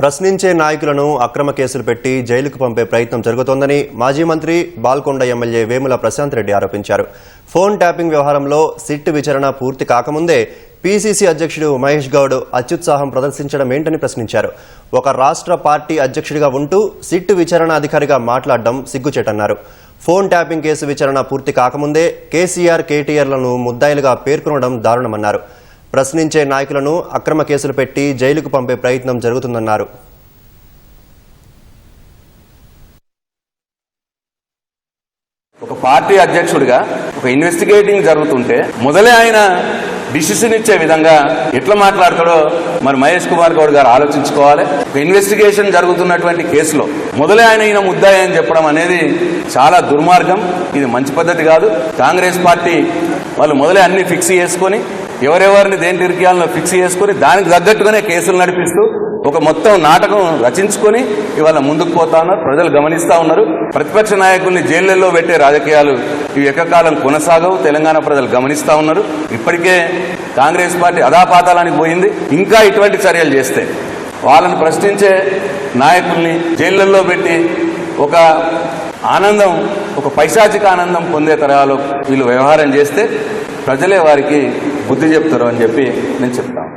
ప్రశ్నించే నాయకులను అక్రమ కేసులు పెట్టి జైలుకు పంపే ప్రయత్నం జరుగుతోందని మాజీ మంత్రి బాల్కొండ ఎమ్మెల్యే వేముల ప్రశాంత్ రెడ్డి ఆరోపించారు. ఫోన్ ట్యాపింగ్ వ్యవహారంలో సిట్ విచారణ పూర్తి కాకముందే పీసీసీ అధ్యక్షుడు మహేష్ గౌడ్ అత్యుత్సాహం ప్రదర్శించడం ఏంటని ప్రశ్నించారు. ఒక రాష్ట్ర పార్టీ అధ్యక్షుడిగా ఉంటూ సిట్ విచారణ అధికారిగా మాట్లాడడం సిగ్గుచేటన్నారు. ఫోన్ ట్యాపింగ్ కేసు విచారణ పూర్తి కాకముందే కేసీఆర్ కేటీఆర్లను ముద్దాయిలుగా పేర్కొనడం దారుణమన్నారు. ప్రశ్నించే నాయకులను అక్రమ కేసులు పెట్టి జైలుకు పంపే ప్రయత్నం జరుగుతుందన్నారు. ఒక పార్టీ అధ్యక్షుడిగా ఒక ఇన్వెస్టిగేటింగ్ జరుగుతుంటే మొదలే ఆయన డిసిషన్ ఇచ్చే విధంగా ఎట్లా మాట్లాడతాడో మరి మహేష్ కుమార్ గౌడ్ గారు ఆలోచించుకోవాలి. ఒక ఇన్వెస్టిగేషన్ జరుగుతున్నటువంటి కేసులో మొదలే ఆయన ఈయన ముద్దాయి అని చెప్పడం అనేది చాలా దుర్మార్గం. ఇది మంచి పద్ధతి కాదు. కాంగ్రెస్ పార్టీ వాళ్ళు మొదలే అన్ని ఫిక్స్ చేసుకొని ఎవరెవరిని దేని ఇరికియాలను ఫిక్స్ చేసుకొని దానికి తగ్గట్టుగానే కేసులు నడిపిస్తూ ఒక మొత్తం నాటకం రచించుకొని ఇవాళ ముందుకు పోతా ఉన్నారు. ప్రజలు గమనిస్తా ఉన్నారు. ప్రతిపక్ష నాయకుల్ని జైళ్ళలో పెట్టే రాజకీయాలు ఇవి ఎక్కకాలం కొనసాగవు. తెలంగాణ ప్రజలు గమనిస్తా ఉన్నారు. ఇప్పటికే కాంగ్రెస్ పార్టీ అధాపాతాలానికి పోయింది. ఇంకా ఇటువంటి చర్యలు చేస్తే వాళ్ళని ప్రశ్నించే నాయకుల్ని జైళ్ళలో పెట్టి ఒక ఆనందం ఒక పైశాచిక ఆనందం పొందే తరహాలో వీళ్ళు వ్యవహారం చేస్తే ప్రజలే వారికి బుద్ధి చెప్తారు అని చెప్పి నేను చెప్తాను.